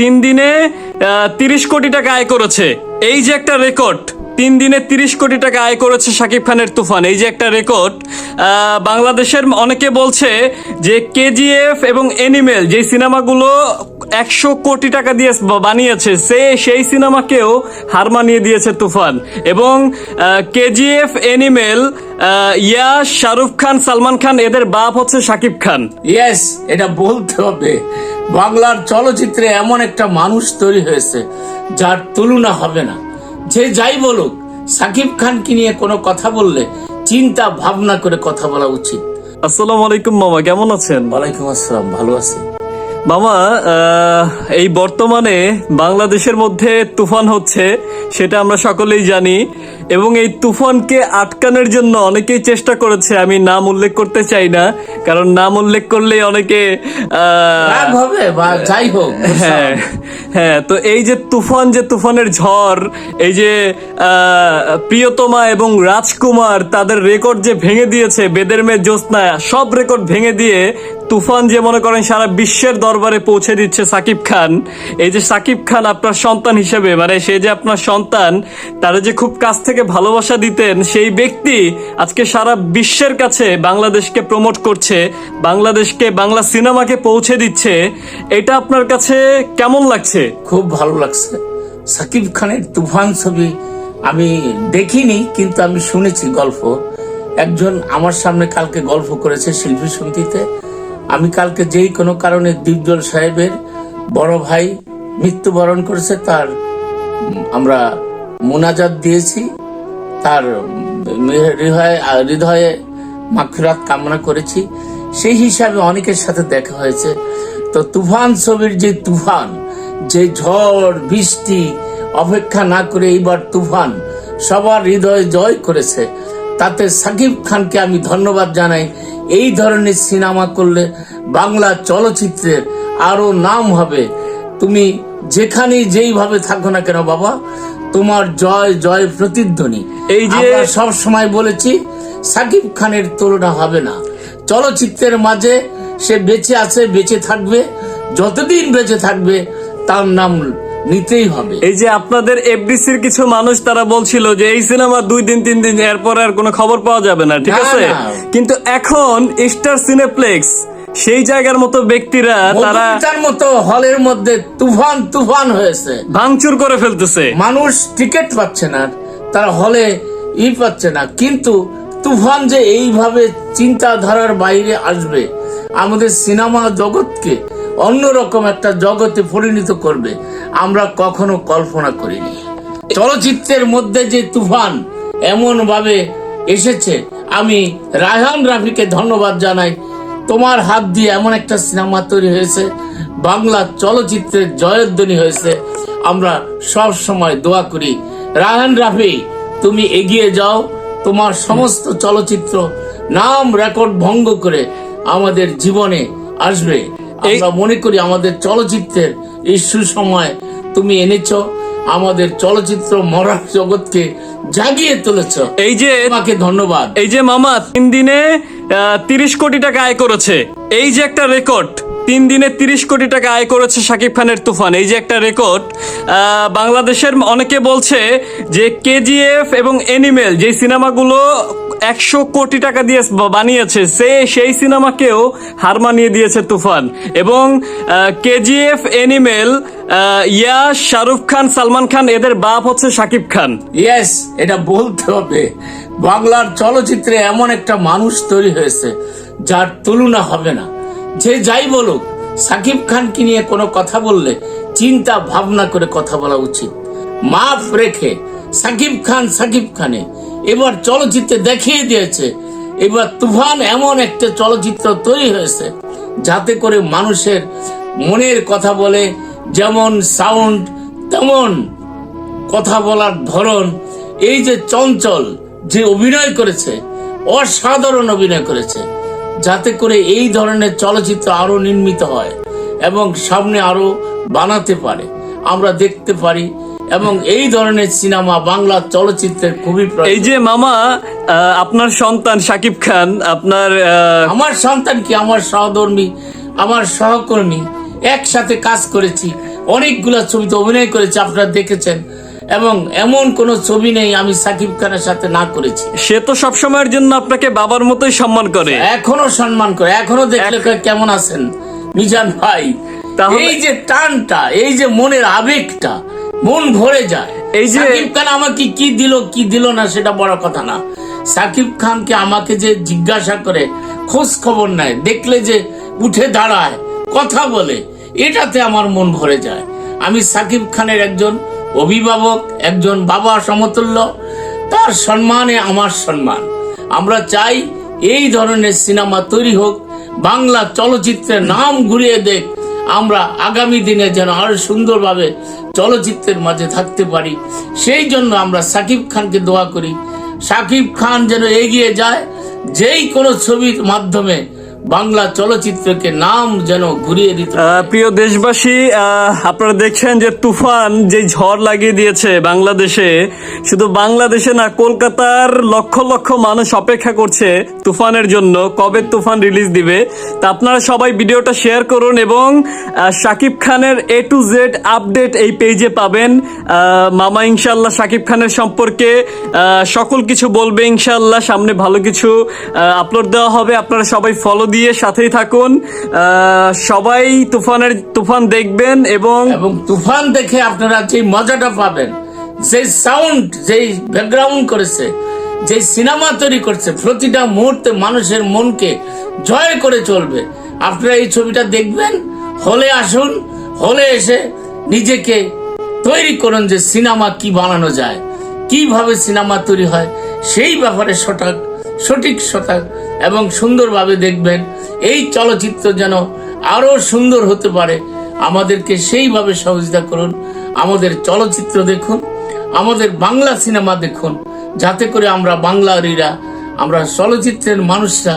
তিন দিনে তিরিশ কোটি টাকা আয় করেছে। এই যে একটা রেকর্ড, তিন দিনে তিরিশ কোটি টাকা আয় করেছে শাকিব খানের তুফান। এই যে একটা রেকর্ড বাংলাদেশের অনেকে বলছে যে কেজিএফ এবং এনিমেল যে সিনেমাগুলো একশো কোটি টাকা দিয়ে বানিয়েছে, সে সেই সিনেমাকেও হার মানিয়ে দিয়েছে তুফান। এবং কেজিএফ, এনিমেল ইয়াস, শাহরুখ খান, সালমান খান, এদের বাপ হচ্ছে শাকিব খান। ইয়েস এটা বলতে হবে। বাংলার চলচ্চিত্রে এমন একটা মানুষ তৈরি হয়েছে যার তুলনা হবে না। যে যাই বলুক সাকিব খানকে নিয়ে কোনো কথা বললে চিন্তা ভাবনা করে কথা বলা উচিত। আসসালামু আলাইকুম মামা কেমন আছেন? ওয়ালাইকুম আসসালাম ভালো আছি। মামা আহ, এই বর্তমানে বাংলাদেশের মধ্যে তুফান হচ্ছে সেটা আমরা সকলেই জানি। এবং এই তুফানকে আটকানোর জন্য অনেকেই চেষ্টা করেছে। আমি নাম উল্লেখ করতে চাই না কারণ নাম উল্লেখ করলে অনেকে হবে বা যাই হোক হ্যাঁ হ্যাঁ তো এই যে তুফান যে তুফানের ঝড় এই যে প্রিয়তমা এবং রাজকুমার তাদের রেকর্ড যে ভেঙে দিয়েছে বেদের মেয়ে জ্যোৎস্না সব রেকর্ড ভেঙে দিয়ে তুফান যে মনে করেন সারা বিশ্বের দরবারে পৌঁছে দিচ্ছে সাকিব খান। এই যে সাকিব খান আপনার সন্তান হিসেবে মানে সে যে আপনার সন্তান তারা যে খুব কাছ থেকে ভালোবাসা দিতেন সেই ব্যক্তি আজকে সারা বিশ্বের কাছে বাংলাদেশকে প্রমোট করছে, বাংলাদেশকে, বাংলা সিনেমাকে পৌঁছে দিচ্ছে। এটা আপনার কাছে কেমন লাগছে? খুব ভালো লাগছে। সাকিব খানের তুফান ছবি আমি দেখিনি, কিন্তু আমি শুনেছি গল্প। একজন আমার সামনে কালকে গল্প করেছে শিল্পী সমিতিতে। আমি কালকে যেই কোনো কারণে দীপজল সাহেবের বড় ভাই মৃত্যুবরণ করেছে, তার আমরা মোনাজাত দিয়েছি। তার হৃদয়ে হৃদয়ে মাখরাত কামনা করেছি। সেই হিসাবে অনেকের সাথে দেখা হয়েছে। তো তুফান ছবির যে তুফান, যে ঝড়, বৃষ্টি, অপেক্ষা না করে এইবার তুফান সবার হৃদয় জয় করেছে। তাতে সাকিব খানকে আমি ধন্যবাদ জানাই। এই ধরনের সিনেমা করলে বাংলা চলচ্চিত্রের আরও নাম হবে। তুমি যেখানে যেইভাবে থাকো না কেন বাবা তোমার জয় জয় প্রতিধ্বনি। এই যে- সব সময় বলেছি সাকিব খানের তুলনা হবে না। চলচ্চিত্রের মাঝে সে বেঁচে আছে বেঁচে থাকবে। যতদিন বেঁচে থাকবে তার নাম নিতেই হবে। এই যে আপনাদের এফডিসির কিছু মানুষ তারা বলছিল যে এই সিনেমা দুই দিন তিন দিন এরপর আর কোনো খবর পাওয়া যাবে না ঠিক আছে? কিন্তু এখন স্টার সিনেপ্লেক্স সেই জায়গার মতো ব্যক্তিরা তারা মধুমিতার মতো হলের মধ্যে তুফান তুফান হয়েছে। ভাঙচুর করে ফেলতেছে। মানুষ টিকিট পাচ্ছে না তারা হলে ই পাচ্ছে না। কিন্তু তুফান যে এইভাবে চিন্তাধারার বাইরে আসবে আমাদের সিনেমা জগৎকে অন্যরকম একটা জগতে পরিণত করবে আমরা কখনো কল্পনা করিনি। চলচ্চিত্রের মধ্যে যে তুফান এমন ভাবে এসেছে আমি রায়হান রাফিকে ধন্যবাদ জানাই। তোমার হাত দিয়ে এমন একটা সিনেমা তৈরি হয়েছে বাংলা চলচ্চিত্রের জয়ধ্বনি হয়েছে। আমরা সব সময় দোয়া করি রায়হান রাফি তুমি এগিয়ে যাও তোমার সমস্ত চলচ্চিত্র নাম রেকর্ড ভঙ্গ করে আমাদের জীবনে আসবে। আমরা মনে করি আমাদের চলচ্চিত্রের এই সুসময় তুমি এনেছো আমাদের চলচ্চিত্র মরার জগৎকে জাগিয়ে তুলেছ। এই যে তোমাকে ধন্যবাদ। এই যে মামা তিন দিনে তিরিশ কোটি টাকা আয় করেছে। এই যে একটা রেকর্ড তিন দিনে তিরিশ কোটি টাকা আয় করেছে শাকিব খানের তুফান। এই যে একটা রেকর্ড বাংলাদেশের অনেকে বলছে যে কেজিএফ এবং এনিমেল যে সিনেমাগুলো একশো কোটি টাকা দিয়ে বানিয়েছে, সে সেই সিনেমাকেও হার মানিয়ে দিয়েছে তুফান। এবং কেজিএফ এনিমেল ইয়াস শাহরুখ খান, সালমান খান, এদের বাপ হচ্ছে শাকিব খান। ইয়েস এটা বলতে হবে। বাংলার চলচ্চিত্রে এমন একটা মানুষ তৈরি হয়েছে, যার তুলনা হবে না। যে যাই বলুক সাকিব খানকে নিয়ে কোনো কথা বললে চিন্তা, ভাবনা করে কথা বলা উচিত। মাফ রেখে সাকিব খান সাকিব খানে। এবার চলচ্চিত্রে দেখিয়ে দিয়েছে, এবার তুফান এমন একটা চলচ্চিত্র তৈরি হয়েছে, যাতে করে মানুষের মনের কথা বলে, যেমন সাউন্ড, তেমন কথা বলার ধরন। এই যে চঞ্চল যে অভিনয় করেছে, অসাধারণ অভিনয় করেছে, যাতে করে এই ধরনের চলচ্চিত্র আরও নির্মিত হয় এবং সামনে আরও বানাতে পারে। আমরা দেখতে পারি এবং এই ধরনের সিনেমা বাংলা চলচ্চিত্রের খুবই এই যে মামা আপনার সন্তান শাকিব খান আপনার আমার সন্তান কি আমার সহধর্মী আমার সহকর্মী? একসাথে কাজ করেছি অনেকগুলা ছবিতে অভিনয় করেছি আপনারা দেখেছেন। এবং এমন কোন ছবি নেই আমি সাকিব খানের সাথে না করেছি। সে তো সবসময়ের জন্য আপনাকে বাবার মতোই সম্মান করে। এখনও সম্মান করে এখনও দেখলে কেমন আছেন? মিজান ভাই তাহলে- এই যে টানটা এই যে মনের আবেগটা মন ভরে যায়। এই যে- সাকিব খান আমাকে কি দিল কি দিল না সেটা বড় কথা না। সাকিব খানকে আমাকে যে জিজ্ঞাসা করে খোঁজ খবর নেয় দেখলে যে উঠে দাঁড়ায় কথা বলে এটাতে আমার মন ভরে যায়। আমি সাকিব খানের একজন অভিভাবক একজন বাবা সমতুল্য তার সম্মানে আমার সম্মান। আমরা চাই এই ধরনের সিনেমা তৈরি হোক বাংলা চলচ্চিত্রের নাম ঘুরিয়ে দেখ আমরা আগামী দিনে যেন আরও সুন্দরভাবে চলচ্চিত্রের মাঝে থাকতে পারি। সেই জন্য আমরা সাকিব খানকে দোয়া করি। সাকিব খান যেন এগিয়ে যায়, যেই কোনো ছবির মাধ্যমে বাংলা চলচ্চিত্রকে নাম যেন ঘুরিয়ে দিতে প্রিয় দেশবাসী আপনারা দেখছেন যে তুফান যে ঝড় লাগিয়ে দিয়েছে বাংলাদেশে, শুধু বাংলাদেশে না, কলকাতার লক্ষ লক্ষ মানুষ অপেক্ষা করছে তুফানের জন্য, কবে তুফান রিলিজ দিবে। তা আপনারা সবাই ভিডিওটা শেয়ার করুন এবং শাকিব খানের এ টু জেড আপডেট এই পেজে পাবেন। মামা ইনশাল্লাহ শাকিব খানের সম্পর্কে সকল কিছু বলবে ইনশাল্লাহ সামনে ভালো কিছু আপলোড দেওয়া হবে। আপনারা সবাই ফলো দিয়ে সাথেই থাকুন। সবাই তুফানের, তুফান দেখবেন এবং এবং তুফান দেখে আপনারা যে মজাটা পাবেন যে সাউন্ড যেই ব্যাকগ্রাউন্ড করেছে যে সিনেমা তৈরি করছে, প্রতিটা মুহূর্তে মানুষের মনকে জয় করে চলবে। আপনারা এই ছবিটা দেখবেন, হলে আসুন, হলে এসে নিজেকে তৈরি করুন যে সিনেমা কি বানানো যায়, কীভাবে সিনেমা তৈরি হয়, সেই ব্যাপারে সঠিক সঠিক সঠিক এবং সুন্দরভাবে দেখবেন। এই চলচ্চিত্র যেন আরও সুন্দর হতে পারে, আমাদেরকে সেইভাবে সহযোগিতা করুন। আমাদের চলচ্চিত্র দেখুন, আমাদের বাংলা সিনেমা দেখুন, যাতে করে আমরা বাংলারীরা আমরা চলচ্চিত্রের মানুষরা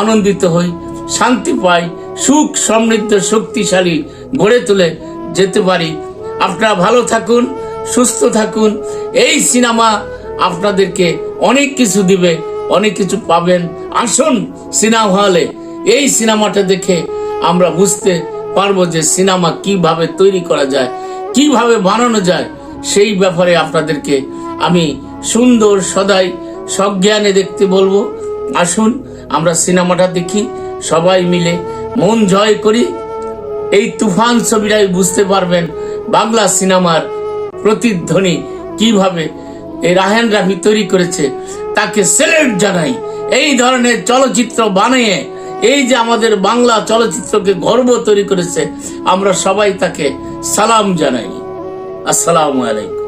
আনন্দিত হই, শান্তি পাই, সুখ, সমৃদ্ধ, শক্তিশালী গড়ে তুলে যেতে পারি। আপনারা ভালো থাকুন, সুস্থ থাকুন। এই সিনেমা আপনাদেরকে অনেক কিছু দিবে। অনেক কিছু পাবেন। আসুন সিনেমা হলে এই সিনেমাটা দেখে আমরা বুঝতে পারব যে সিনেমা কীভাবে তৈরি করা যায়, কীভাবে বানানো যায়, সেই ব্যাপারে আপনাদেরকে আমি সুন্দর, সদাই সজ্ঞানে দেখতে বলব। আসুন, আমরা সিনেমাটা দেখি, সবাই মিলে মন জয় করি। এই তুফান ছবিটাই বুঝতে পারবেন বাংলা সিনেমার প্রতিধ্বনি কীভাবে, এই রাহেন রাফি তৈরি করেছে। তাকে সেলেট জানাই। এই ধরনের চলচ্চিত্র বানিয়ে, এই যে আমাদের বাংলা চলচ্চিত্রকে গর্ব তৈরি করেছে, আমরা সবাই তাকে সালাম জানাই। আসসালামু আলাইকুম।